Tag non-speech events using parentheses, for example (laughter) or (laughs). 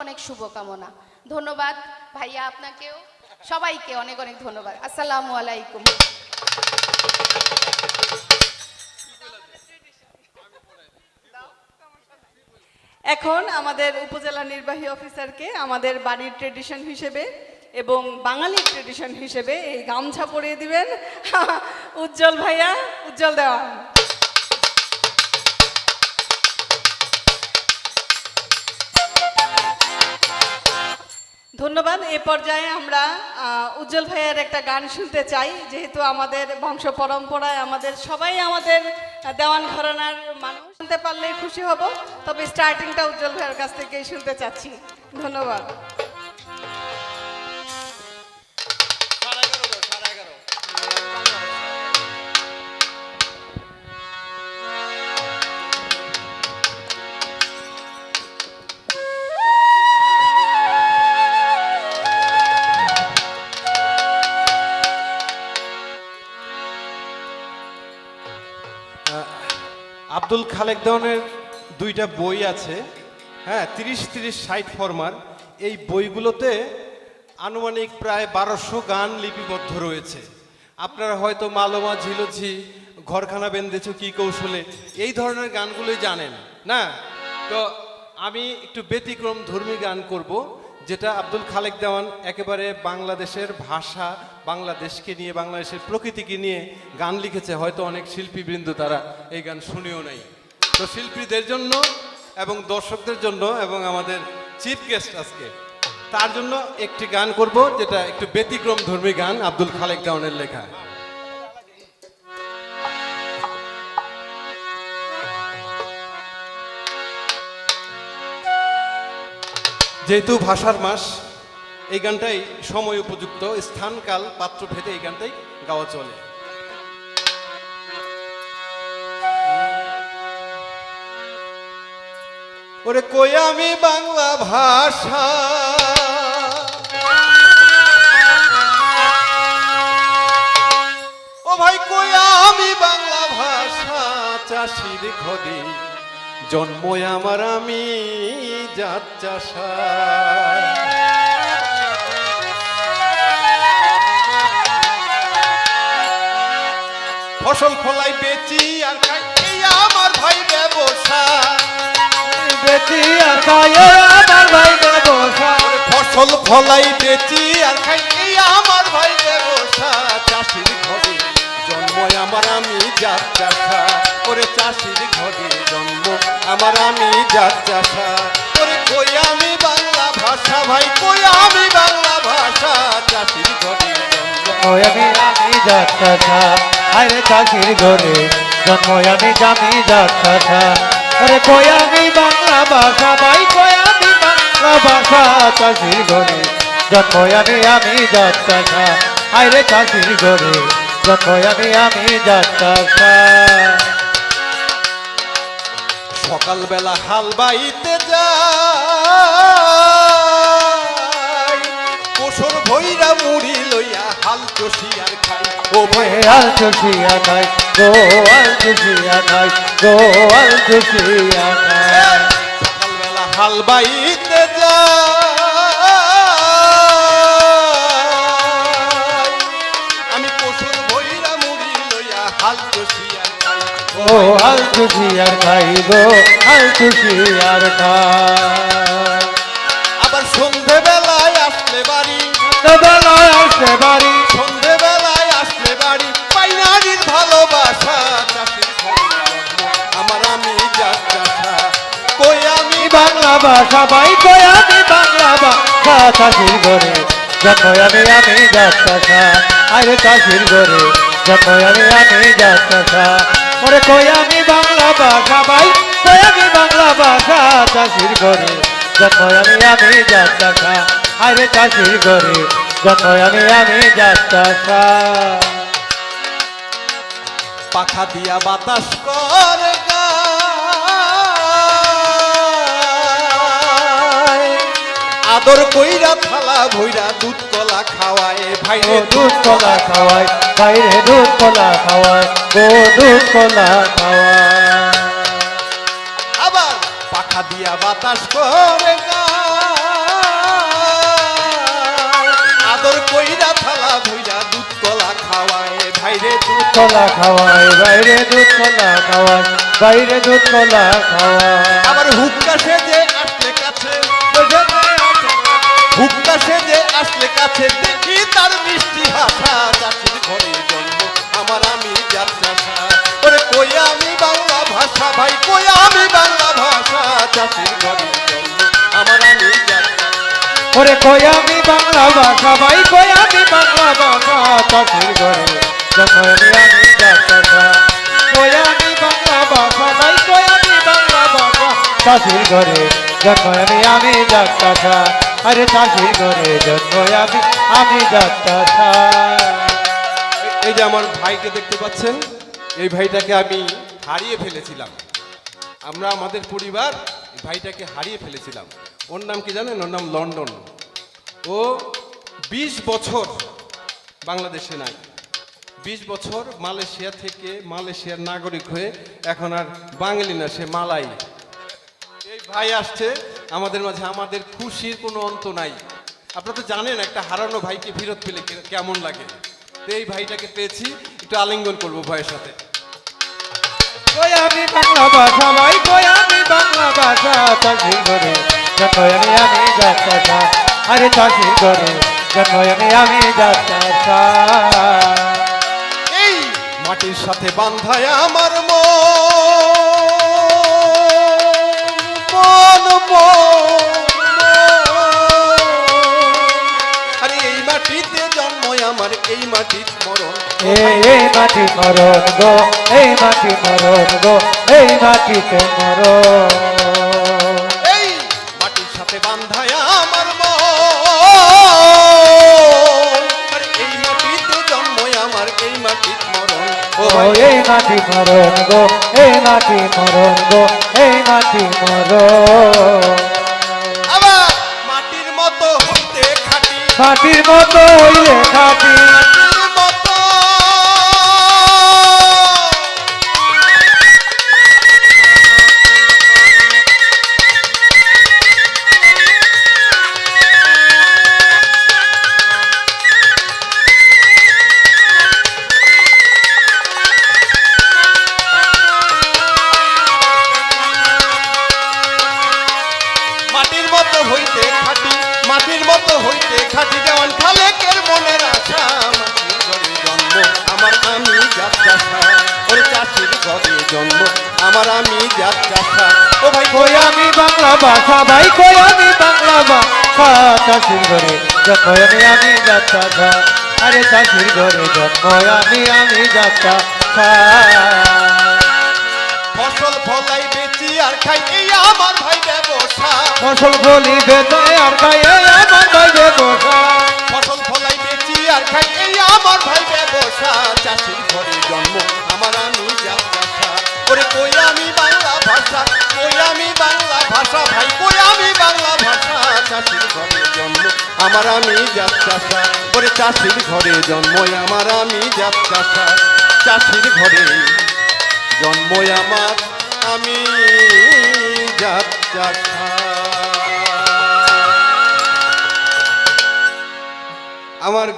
অনেক শুভকামনা। ধন্যবাদ ভাইয়া আপনাকেও। সবাইকে অনেক অনেক ধন্যবাদ। আসসালামু আলাইকুম। এখন আমাদের উপজেলা নির্বাহী অফিসারকে আমাদের বাড়ির ট্রেডিশন হিসেবে এবং বাঙালির ট্রেডিশন হিসেবে এই গামছা পরিয়ে দিবেন। (laughs) উজ্জ্বল ভাইয়া, উজ্জ্বল দেওয়া। ধন্যবাদ। এ পর্যায়ে আমরা উজ্জ্বল ভাইয়ের একটা গান শুনতে চাই। যেহেতু আমাদের বংশ পরম্পরায় আমাদের সবাই আমাদের দেওয়ান ঘরানার মানুষ। শুনতে পারলেই খুশি হব, তবে স্টার্টিংটা উজ্জ্বল ভাইয়ের কাছ থেকেই শুনতে চাচ্ছি। ধন্যবাদ। আব্দুল খালেক দেওয়ানের দুইটা বই আছে। হ্যাঁ তিরিশ তিরিশ, ষাট ফরমার। এই বইগুলোতে আনুমানিক প্রায় বারোশো গান লিপিবদ্ধ রয়েছে। আপনারা হয়তো মালমা, ঝিলঝি, ঘরখানা বেঁধেছ কি কৌশলে এই ধরনের গানগুলোই জানেন, না? তো আমি একটু ব্যতিক্রম ধর্মী গান করব। যেটা আব্দুল খালেক দেওয়ান একেবারে বাংলাদেশের ভাষা, বাংলাদেশকে নিয়ে, বাংলাদেশের প্রকৃতিকে নিয়ে গান লিখেছে। হয়তো অনেক শিল্পীবৃন্দ তারা এই গান শুনেও নাই। তো শিল্পীদের জন্য এবং দর্শকদের জন্য এবং আমাদের চিফ গেস্ট আজকে, তার জন্য একটি গান করব যেটা একটু ব্যতিক্রম ধর্মী গান আব্দুল খালেক দেওয়ানের লেখা। যেহেতু ভাষার মাস, এই গানটাই সময় উপযুক্ত স্থানকাল পাত্র ভেদে এই গানটাই গাওয়া চলে। ওরে কই আমি বাংলা ভাষা? ও ভাই, কই আমি বাংলা ভাষা? চাষির ঘরে জন্মই আমার আমি। চাষা। ফসল ফলাই বেচি আর খাই আমার ভাই ব্যবসা। বেটি আর কায়ে আমার ভাই ব্যবসা। ফসল ফলাই বেচি আর খাই আমার ভাই ব্যবসা। চাষির ঘরে জন্মই আমার আমি জাত চাষা। ওরে চাষির ঘরে জন্ম আমার আমি জাত চাষা। ভাই কই আমি বাংলা ভাষা? চাষির ঘরে জন্ম আমি আমি যাত্রা আরে চাষির ঘরে জন্ম আমি জামি যাত্রা ওরে কই আমি বাংলা ভাষা ভাই কই আমি বাংলা ভাষা চাষির ঘরে জন্ম আমি আমি যাত্রা আরে চাষির ঘরে জন্ম আমি আমি যাত্রা সকালবেলা হাল বাইতে যাই ভৈরা মুড়ি লইয়া হাল চষিয়ার খাই। ও ভাই চুষিয়া খাই গো আল চুষিয়া খাই গো আল চুষিয়া খাই। সকালবেলা হাল বাইতে যাই। আমি কোসর ভৈরা মুড়ি লইয়া হাল চষিয়ার খাই। ও আল চুষিয়ার খাই গো আল চুষিয়ার খাই। বাড়ি বেলায় আসতে বাড়ি। সন্ধেবেলায় আসলে বাড়ি। পাইনারির ভালোবাসা আমার আমি কই আমি বাংলা ভাষা ভাই কই আমি বাংলা ভাষা চাষির ঘরে। জন্ম আমি আমি যাত্রা আরে চাষির ঘরে। জন্ম আমি আমি যাত্রা ওরে কই আমি বাংলা ভাষা ভাই কই আমি বাংলা ভাষা চাষির ঘরে। জন্ম আমি আমি যাত্রা আরে চাষির ঘরে জন্ম আমি আমি যাত্রা পাখা দিয়া বাতাস করে। আদর কইরা থালা ভইরা দুধ কলা খাওয়ায়। ভাই দুধ কলা খাওয়াই বাইরে দুধ কলা খাওয়াই গো দুধ কলা খাওয়াই আবার পাখা দিয়া বাতাস করে গায়। কইরা থালা ধইরা দুধ কলা খাওয়ায়। ভাইরে দুধ কলা খাওয়ায় বাইরে দুধ কলা খাওয়ায় ভাইরে দুধ কলা খাওয়ায়। আবার হুক্কা সেজে ওরে কই আমি বাংলা ভাষা? ভাই কই আমি বাংলা ভাষা? চাষির ঘরে জন্মনি আমি যাত্রা কই আমি বাংলা ভাষা? ভাই কই আমি বাংলা ভাষা? চাষির ঘরে জন্মনি আমি যাত্রা আরে চাষির ঘরে জন্ম আমি আমি যাত্রা এই যে আমার ভাইকে দেখতে পাচ্ছেন, এই ভাইটাকে আমি হারিয়ে ফেলেছিলাম। আমরা, আমাদের পরিবার ভাইটাকে হারিয়ে ফেলেছিলাম। ওর নাম কি জানেন? ওর নাম লন্ডন। ও বিশ বছর বাংলাদেশে নাই। বিশ বছর মালয়েশিয়া থেকে মালয়েশিয়ার নাগরিক হয়ে এখন আর বাঙালি না, সে মালাই। এই ভাই আসছে, আমাদের মাঝে আমাদের খুশির কোনো অন্ত নাই। আপনারা তো জানেন, একটা হারানো ভাইকে ফেরত পেলে কেমন লাগে। তো এই ভাইটাকে পেয়েছি, একটু আলিঙ্গন করব ভাইয়ের সাথে। আমি বাংলা ভাষা, ভাই? আমি বাংলা ভাষা? আরে চাষির ঘরে জন্মনি আমি যাত্রা এই মাটির সাথে বান্ধায় আমার মন আরে এই মাটিতে জন্ম আমার এই মাটির মরণ। এই মাটি মরণ গো এই মাটি মরণ গো এই মাটিতে মরণ। মাটি মরণ গো? এ নাটি মরণ গো? এ নাটি মরণ? মাটির মতো হইলে খাটি। মাটির মতো হইলে খাটি। মাটির মতো হইতে খাটি যেমন খালেকের মনের আশা আমার আমি যাত্রা ওরে চাষির ঘরে জন্ম, আমার আমি যাত্রা ও ভাই, কই আমি বাংলা ভাষা ভাই, কই আমি বাংলা ভাষা চাষির ঘরে আমি আমি যাত্রা আরে চাষির ঘরে জন্ম আমি আমি যাত্রা ফসল ফলাই বেচি আর খাই আমার ভাই ব্যবসা। ফসল ফলি বেতে আর খাইয়ে চাষির ঘরে জন্ম, আমার আমি যাত্রা ওরে চাষির ঘরে জন্ম, আমার আমি যাত্রা চাষির ঘরে জন্ম, আমার আমি যাত্রা আমার